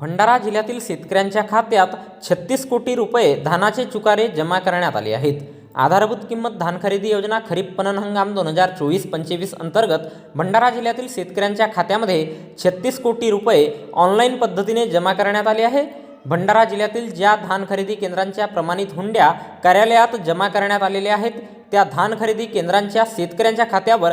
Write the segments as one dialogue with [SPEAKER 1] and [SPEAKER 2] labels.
[SPEAKER 1] भंडारा जिल्ह्यातील शेतकऱ्यांच्या खात्यात छत्तीस कोटी रुपये धानाचे चुकारे जमा करण्यात आले आहेत. आधारभूत किंमत धान खरेदी योजना खरीप पणन हंगाम दोन हजार चोवीस पंचवीस अंतर्गत भंडारा जिल्ह्यातील शेतकऱ्यांच्या खात्यामध्ये छत्तीस कोटी रुपये ऑनलाईन पद्धतीने जमा करण्यात आले आहे. भंडारा जिल्ह्यातील ज्या धान खरेदी केंद्रांच्या प्रमाणित हुंड्या कार्यालयात जमा करण्यात आलेल्या आहेत त्या धान खरेदी केंद्रांच्या शेतकऱ्यांच्या खात्यावर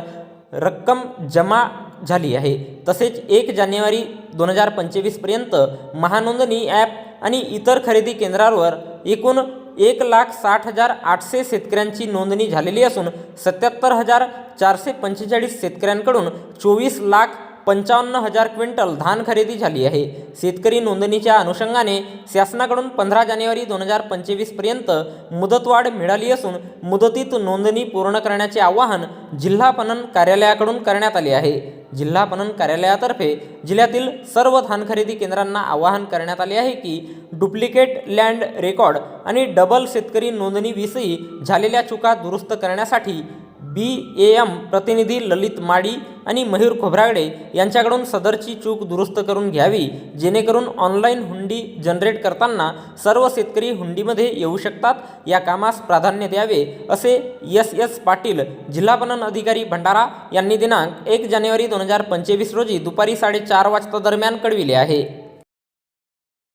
[SPEAKER 1] रक्कम जमा झाली आहे. तसेच एक जानेवारी दोन हजार पंचवीसपर्यंत महानोंदणी ॲप आणि इतर खरेदी केंद्रावर एकूण एक लाख साठ हजार आठशे शेतकऱ्यांची नोंदणी झालेली असून सत्याहत्तर हजार चारशे पंचेचाळीस शेतकऱ्यांकडून चोवीस लाख पंचावन्न हजार क्विंटल धान खरेदी झाली आहे. शेतकरी नोंदणीच्या अनुषंगाने शासनाकडून पंधरा जानेवारी दोन हजार पंचवीसपर्यंत मुदतवाढ मिळाली असून मुदतीत नोंदणी पूर्ण करण्याचे आवाहन जिल्हा पणन कार्यालयाकडून करण्यात आले आहे. जिल्हा पणन कार्यालयातर्फे जिल्ह्यातील सर्व धान खरेदी केंद्रांना आवाहन करण्यात आले आहे की डुप्लिकेट लँड रेकॉर्ड आणि डबल शेतकरी नोंदणीविषयी झालेल्या चुका दुरुस्त करण्यासाठी बी ए एम प्रतिनिधी ललित माडी आणि मयूर खोब्रागडे यांच्याकडून सदरची चूक दुरुस्त करून घ्यावी जेणेकरून ऑनलाईन हुंडी जनरेट करताना सर्व शेतकरी हुंडीमध्ये येऊ शकतात या कामास प्राधान्य द्यावे असे एस एस पाटील जिल्हा पणन अधिकारी भंडारा यांनी दिनांक एक जानेवारी दोन हजार पंचवीस रोजी दुपारी साडेचार वाजता दरम्यान कळविले आहे.